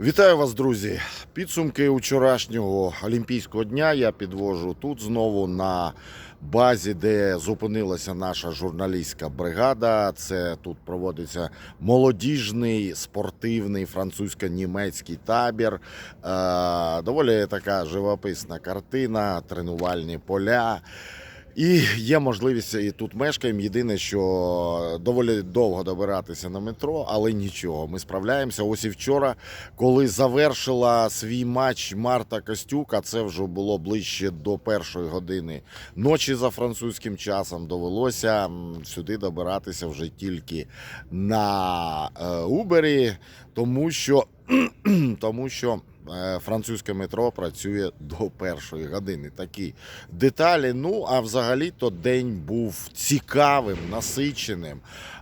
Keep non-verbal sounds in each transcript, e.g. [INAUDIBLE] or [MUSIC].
Вітаю вас, друзі! Підсумки вчорашнього олімпійського дня я підвожу тут знову на базі, де зупинилася наша журналістська бригада. Це тут проводиться молодіжний спортивний французько-німецький табір. Е, доволі така живописна картина, тренувальні поля. І є можливість і тут мешкаємо. Єдине, що доволі довго добиратися на метро, але нічого. Ми справляємося. Ось і вчора, коли завершила свій матч Марта Костюк, а це вже було ближче до першої години ночі за французьким часом. Довелося сюди добиратися вже тільки на е, Убері, тому що [CLEARS THROAT] тому що французьке метро працює до першої години. Такі деталі. Ну а взагалі то день був цікавим, насиченим.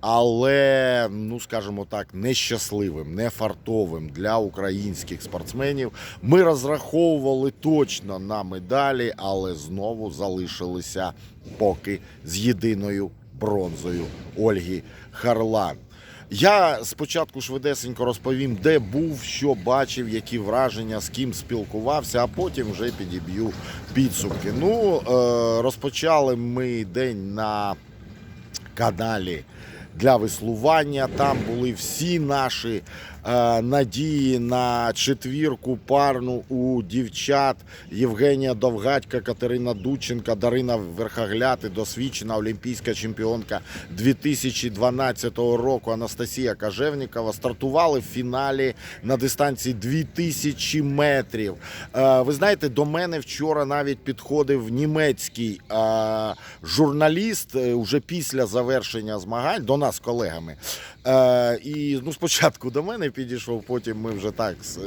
Але, ну скажімо так, нещасливим, нефартовим для українських спортсменів. Ми розраховували точно на медалі, але знову залишилися поки з єдиною бронзою Ольги Харлан. Я спочатку швидесенько розповім, де був, що бачив, які враження, з ким спілкувався, а потім вже підіб'ю підсумки. Ну, е, розпочали ми день на каналі для веслування. Там були всі наші надії на четвірку парну у дівчат Євгенія Довгатька, Катерина Дученка, Дарина Верхогляти, досвідчена олімпійська чемпіонка 2012 року Анастасія Кажевнікова стартували в фіналі на дистанції 2000 метрів. Е, ви знаєте, до мене вчора навіть підходив німецький е, журналіст е, вже після завершення змагань до нас колегами. Е, і ну, спочатку до мене підійшов, потім ми вже так е,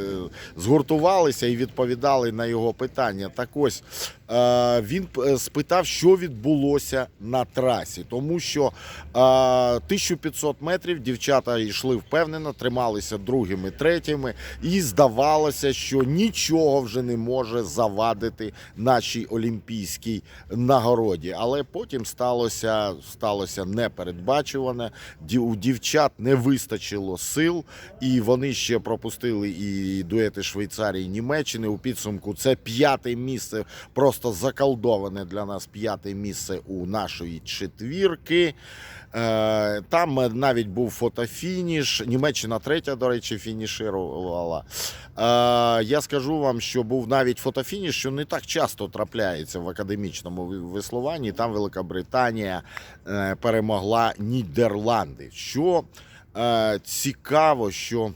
згуртувалися і відповідали на його питання. Так ось е, він спитав, що відбулося на трасі, тому що е, 1500 метрів дівчата йшли впевнено, трималися другими, третіми, і здавалося, що нічого вже не може завадити нашій олімпійській нагороді. Але потім сталося, сталося непередбачуване. У дівчат не вистачило сил, і вони ще пропустили і дуети Швейцарії і Німеччини. У підсумку це п'яте місце, просто заколдоване для нас п'яте місце у нашої четвірки. Е, Там навіть був фотофініш. Німеччина третя, до речі, фініширувала. Е, Я скажу вам, що був навіть фотофініш, що не так часто трапляється в академічному веслуванні. Там Великобританія е, перемогла Нідерланди. Що цікаво, що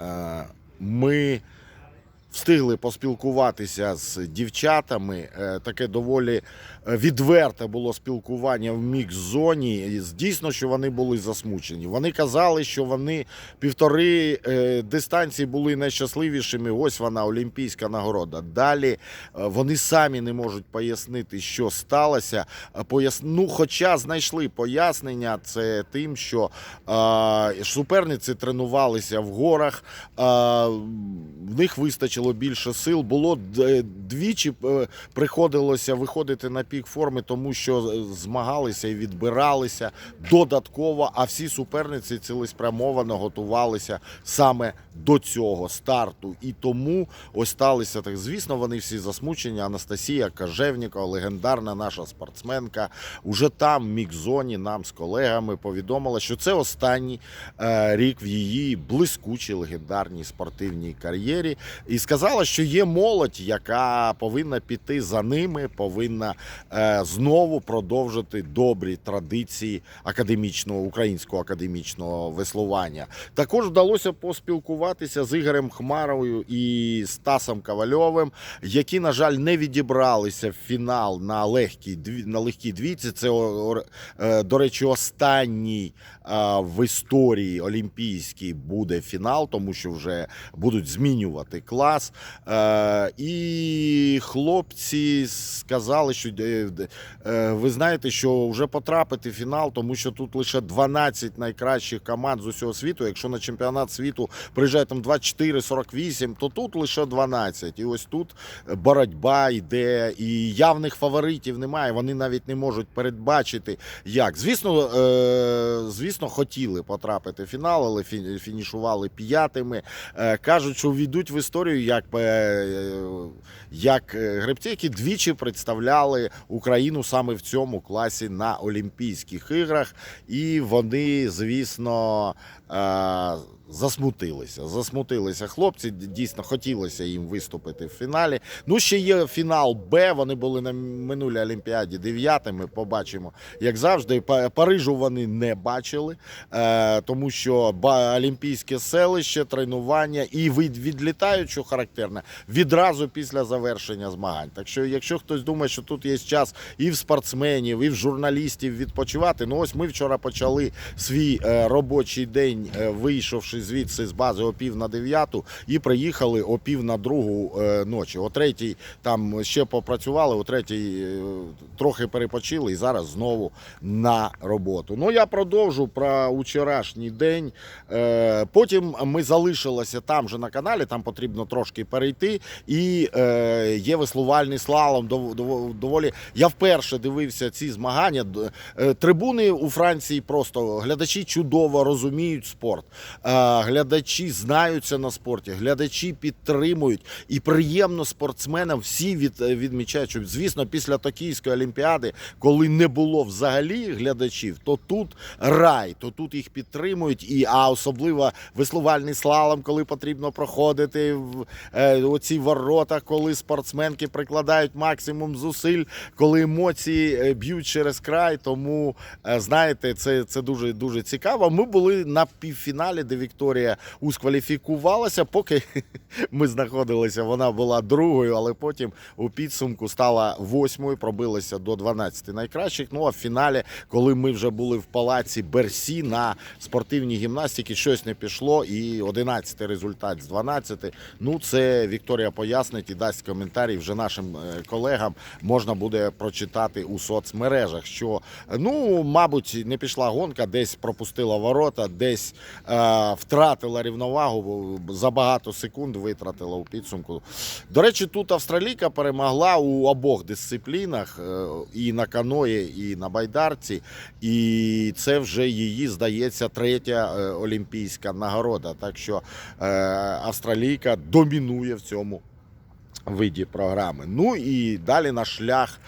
е, ми встигли поспілкуватися з дівчатами. Е, Таке доволі е, відверте було спілкування в мікс-зоні. Дійсно, що вони були засмучені. Вони казали, що вони півтори е, дистанції були найщасливішими. Ось вона, олімпійська нагорода. Далі вони самі не можуть пояснити, що сталося. Ну, хоча знайшли пояснення, це тим, що суперниці тренувалися в горах, в них вистачило більше сил. Було двічі е, приходилося виходити на пік форми, тому що е, змагалися і відбиралися додатково, а всі суперниці цілеспрямовано готувалися саме до цього старту. І тому сталися так. Звісно, вони всі засмучені. Анастасія Кажевнікова, легендарна наша спортсменка, уже там, в мікзоні, нам з колегами повідомила, що це останній е, рік в її блискучій легендарній спортивній кар'єрі. І сказала, що є молодь, яка повинна піти за ними, повинна е, знову продовжити добрі традиції академічного українського академічного веслування. Також вдалося поспілкуватися з Ігорем Хмаровою і Стасом Ковальовим, які, на жаль, не відібралися в фінал на легкій на легкій двійці. Це е, до речі, останній е, в історії олімпійській буде фінал, тому що вже будуть змінювати класи. Час. Е, і хлопці сказали, що е, е, ви знаєте, що вже потрапити в фінал, тому що тут лише 12 найкращих команд з усього світу. Якщо на чемпіонат світу приїжджає там 24-48, то тут лише 12. І ось тут боротьба йде, і явних фаворитів немає. Вони навіть не можуть передбачити, як. Звісно, звісно, хотіли потрапити в фінал, але фінішували п'ятими. Кажуть, що війдуть в історію як, е, як е, гребці, які двічі представляли Україну саме в цьому класі на Олімпійських іграх. І вони, звісно, е, засмутилися. Засмутилися хлопці. Дійсно, хотілося їм виступити в фіналі. Ну, ще є фінал Б. Вони були на минулій Олімпіаді дев'ятими. Побачимо, як завжди. Парижу вони не бачили, е, тому що Олімпійське селище, тренування і від, відлітають, що характерно, відразу після завершення змагань. Так що, якщо хтось думає, що тут є час і в спортсменів, і в журналістів відпочивати, ну ось ми вчора почали свій е, робочий день, е, вийшовши звідси з бази о пів на дев'яту, і приїхали о пів на другу е, ночі. О третій там ще попрацювали, о третій трохи перепочили, і зараз знову на роботу. Ну я продовжу про вчорашній день. Потім ми залишилися там же на каналі, там потрібно трошки перейти. І є веслувальний слалом. дов- дов- Доволі я вперше дивився ці змагання. Е, Трибуни у Франції просто глядачі чудово розуміють спорт. Е, Глядачі знаються на спорті, глядачі підтримують. І приємно спортсменам всі від, відмічають, що звісно, після Токійської олімпіади, коли не було взагалі глядачів, то тут рай, то тут їх підтримують. І а особливо веслувальний слалом, коли потрібно проходити в е, оці ворота, коли спортсменки прикладають максимум зусиль, коли емоції е, б'ють через край. Тому е, знаєте, це, це дуже дуже цікаво. Ми були на півфіналі, де Вікторія ускваліфікувалася, поки [LAUGHS] ми знаходилися. Вона була другою, але потім у підсумку стала восьмою, пробилася до 12 найкращих. Ну а в фіналі, коли ми вже були в палаці Берсі на спортивній гімнастиці, щось не пішло, і 11 результат з 12. Ну це Вікторія пояснить і дасть коментарі вже нашим е, колегам. Можна буде прочитати у соцмережах, що ну, мабуть, не пішла гонка, десь пропустила ворота, десь е, втратила рівновагу, за багато секунд витратила у підсумку. До речі, тут австралійка перемогла у обох дисциплінах е, і на каної, і на байдарці. І це вже її, здається, третя е, олімпійська нагорода. Так що австралійка домінує в цьому виді програми. Ну і далі наш шлях.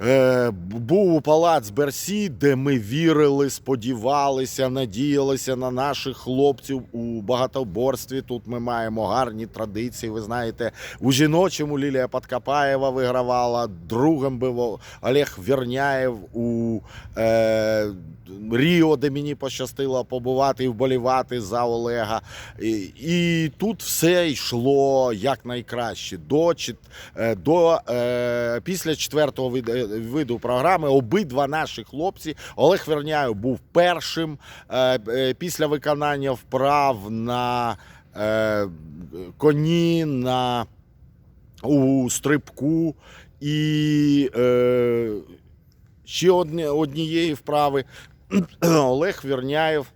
Е, був у палац Берсі, де ми вірили, сподівалися, надіялися на наших хлопців у багатоборстві. Тут ми маємо гарні традиції. Ви знаєте, у жіночому Лілія Подкапаєва вигравала, другим був Олег Верняєв у е, Ріо, де мені пощастило побувати і вболівати за Олега. І, і тут все йшло як найкраще. До, е, до, е, після четвертого виду, програми обидва наші хлопці. Олег Верняєв був першим е, е, після виконання вправ на е, коні, на у стрибку і е, ще однієї вправи. [CLEARS THROAT] Олег Верняєв.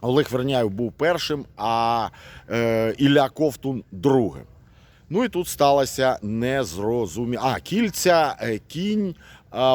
Олег Верняєв був першим, а е, Ілля Ковтун другим. Ну і тут сталося незрозуміло. А, кільця, е, кінь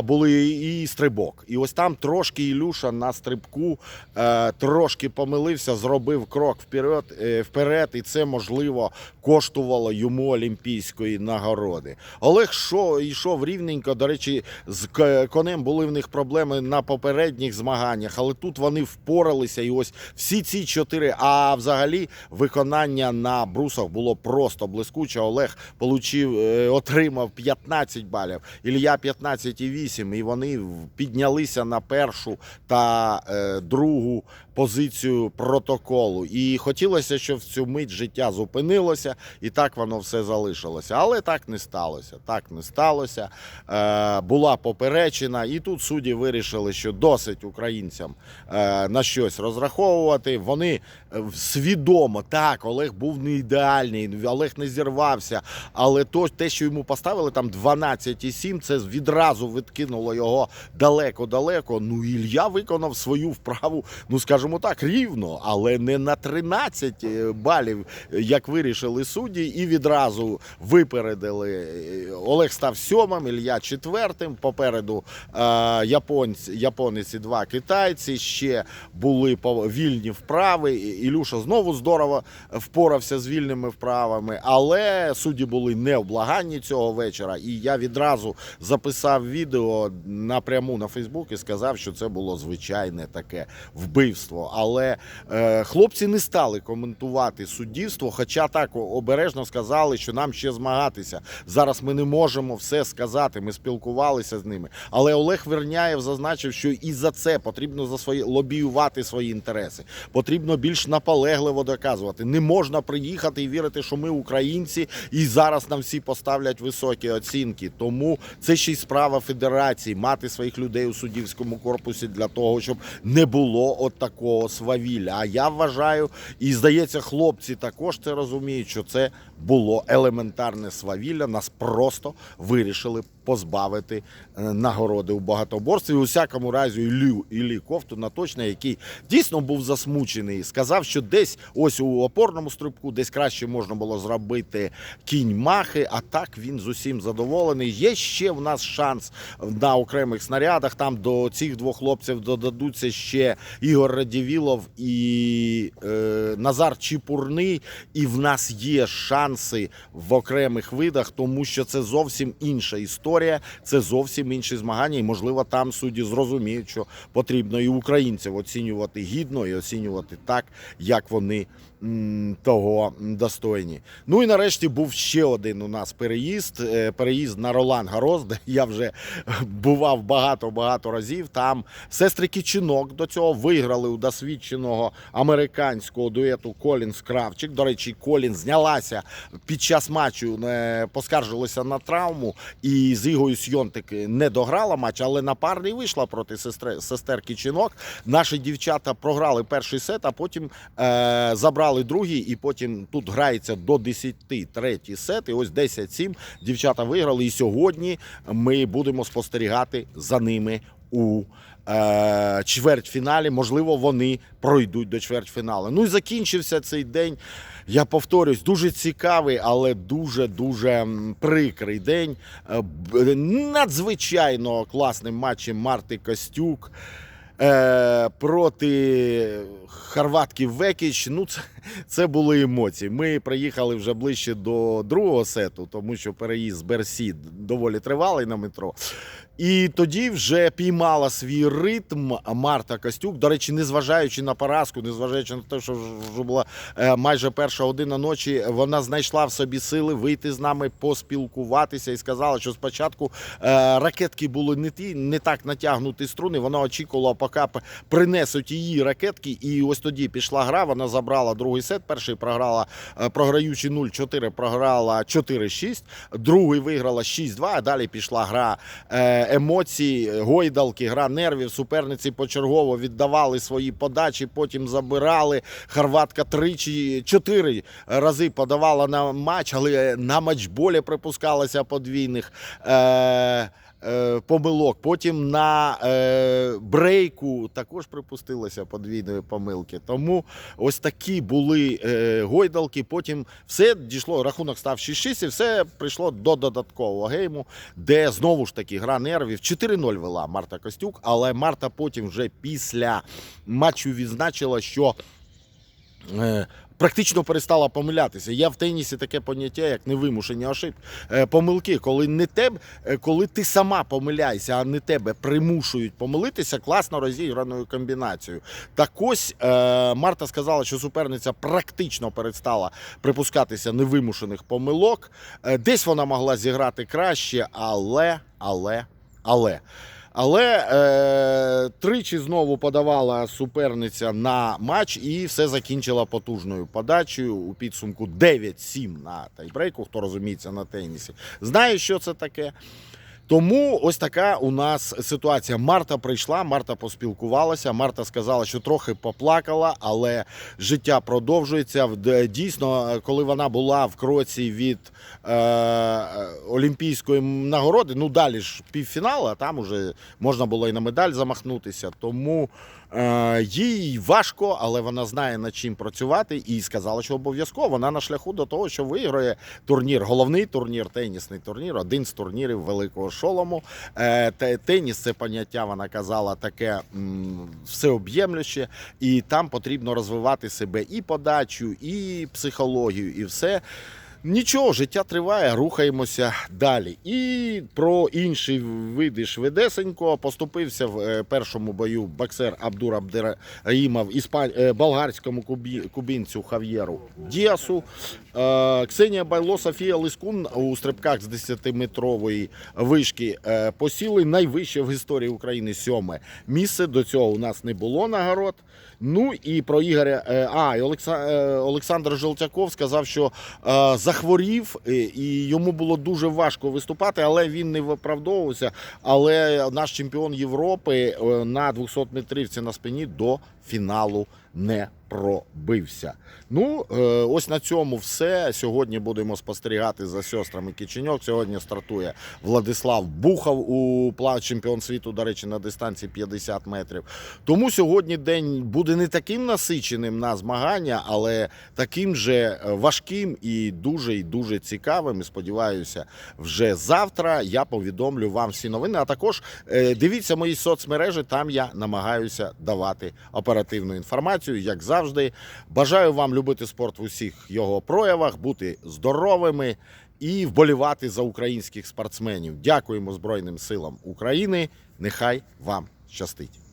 були і стрибок. І ось там трошки Ілюша на стрибку е, трошки помилився, зробив крок вперед, е, вперед, і це можливо коштувало йому олімпійської нагороди. Олег шо, йшов рівненько. До речі, з конем були в них проблеми на попередніх змаганнях, але тут вони впоралися. І ось всі ці чотири. А взагалі виконання на брусах було просто блискуче. Олег получив, е, отримав 15 балів, Ілля 15,8, і вони піднялися на першу та е, другу позицію протоколу. І хотілося, щоб в цю мить життя зупинилося, і так воно все залишилося. Але так не сталося. Так не сталося. Е, була поперечена, і тут судді вирішили, що досить українцям е, на щось розраховувати. Вони свідомо. Так, Олег був не ідеальний, Олег не зірвався. Але то, те, що йому поставили там 12,7, це відразу відкинуло його далеко-далеко. Ну, Ілля виконав свою вправу, ну скажімо так, рівно, але не на 13 балів, як вирішили судді, і відразу випередили. Олег став сьомим, Ілля четвертим. Попереду е, японць, японець і два китайці. Ще були вільні вправи. Ілюша знову здорово впорався з вільними вправами, але судді були невблаганні цього вечора. І я відразу записав відео напряму на Фейсбук і сказав, що це було звичайне таке вбивство. Але е, хлопці не стали коментувати суддівство, хоча так обережно сказали, що нам ще змагатися. Зараз ми не можемо все сказати. Ми спілкувалися з ними. Але Олег Верняєв зазначив, що і за це потрібно за свої лобіювати свої інтереси. Потрібно більш наполегливо доказувати. Не можна приїхати і вірити, що ми українці, і зараз нам всі поставлять високі оцінки. Тому це ще й справа федерації мати своїх людей у суддівському корпусі для того, щоб не було от такого свавілля. А я вважаю, і здається, хлопці також це розуміють, що це було елементарне свавілля. Нас просто вирішили позбавити е, нагороди у багатоборстві. У всякому разі, Іллю, Іллі Ковтуна точно, який дійсно був засмучений, сказав, що десь ось у опорному стрибку, десь краще можна було зробити кінь махи. А так він з усім задоволений. Є ще в нас шанс на окремих снарядах. Там до цих двох хлопців додадуться ще Ігор Радівілов і е, Назар Чіпурний. І в нас є шанси в окремих видах, тому що це зовсім інша історія, це зовсім інші змагання. І можливо, там судді зрозуміють, що потрібно і українців оцінювати гідно і оцінювати так, як вони того достойні. Ну і нарешті був ще один у нас переїзд. е, Переїзд на Ролан Гароз, де я вже бував багато-багато разів. Там сестри Кічинок до цього виграли у досвідченого американського дуету Колінс Кравчик. До речі, Колін знялася під час матчу, е, поскаржилася на травму, і з Ігою Сйонтик не дограла матч, але на парний вийшла проти сестри, сестер Кічинок. Наші дівчата програли перший сет, а потім е, забрали другий, і потім тут грається до 10 третій сет. І ось 10-7 дівчата виграли. І сьогодні ми будемо спостерігати за ними у чвертьфіналі. Можливо, вони пройдуть до чвертьфіналу. Ну і закінчився цей день. Я повторюсь, дуже цікавий, але дуже дуже прикрий день. Е, Надзвичайно класним матчем Марти Костюк. Е, проти Хорватки Векіч. Ну, це, це були емоції. Ми приїхали вже ближче до другого сету, тому що переїзд з Берсі доволі тривалий на метро. І тоді вже піймала свій ритм Марта Костюк. До речі, незважаючи на поразку, незважаючи на те, що вже була е, майже перша година ночі, вона знайшла в собі сили вийти з нами, поспілкуватися і сказала, що спочатку е, ракетки були не ті, не так натягнуті струни. Вона очікувала, поки принесуть її ракетки. І ось тоді пішла гра. Вона забрала другий сет. Перший програла, е, програючи 0-4, програла 4-6. Другий виграла 6-2. А далі пішла гра емоцій, гойдалки, гра нервів. Суперниці почергово віддавали свої подачі, потім забирали. Хорватка тричі, чотири рази подавала на матч, але на матчболі припускалася подвійних. Е, Помилок. Потім на е, брейку також припустилося подвійної помилки. Тому ось такі були е, гойдалки. Потім все дійшло. Рахунок став 6-6, і все прийшло до додаткового гейму, де знову ж таки гра нервів 4-0 вела Марта Костюк. Але Марта потім вже після матчу відзначила, що. Е, Практично перестала помилятися. Є в тенісі таке поняття, як невимушені ошибки. Е, Помилки, коли не тебе, коли ти сама помиляєшся, а не тебе примушують помилитися, класно розіграною комбінацією. Так ось е, Марта сказала, що суперниця практично перестала припускатися невимушених помилок. Десь вона могла зіграти краще, але, але, але. Але е, тричі знову подавала суперниця на матч і все закінчила потужною подачею у підсумку 9-7 на тайбрейку. Хто розуміється на тенісі, знає, що це таке. Тому ось така у нас ситуація. Марта прийшла, Марта поспілкувалася. Марта сказала, що трохи поплакала, але життя продовжується. Дійсно, коли вона була в кроці від е, олімпійської нагороди, ну далі ж півфінал, а там уже можна було і на медаль замахнутися. Тому їй важко, але вона знає над чим працювати і сказала, що обов'язково вона на шляху до того, що виграє турнір, головний турнір, тенісний турнір, один з турнірів великого шолому. Е, теніс це поняття, вона казала, таке всеоб'ємлюще, і там потрібно розвивати себе і подачу, і психологію, і все. Нічого, життя триває, рухаємося далі. І про інші види швидесенько поступився в е, першому бою боксер Абдур Абдераїмов іспан... е, болгарському кубі... кубінцю Хав'єру Діасу. Е, Ксенія Байло, Софія Лискун у стрибках з 10-метрової вишки е, посіли найвище в історії України сьоме місце. До цього у нас не було нагород. Ну і про Ігоря. е, А, і Олександр Желтяков сказав, що захворів і йому було дуже важко виступати, але він не виправдовувався. Але наш чемпіон Європи на 200 метрівці на спині до фіналу не пробився. Ну, е, ось на цьому все. Сьогодні будемо спостерігати за сестрами Киченьок. Сьогодні стартує Владислав Бухов у плав чемпіон світу, до речі, на дистанції 50 метрів. Тому сьогодні день буде не таким насиченим на змагання, але таким же е, важким і дуже і дуже цікавим. І сподіваюся, вже завтра я повідомлю вам всі новини. А також е, дивіться мої соцмережі. Там я намагаюся давати оперативну інформацію, як завжди. Бажаю вам любити спорт в усіх його проявах, бути здоровими і вболівати за українських спортсменів. Дякуємо Збройним силам України. Нехай вам щастить.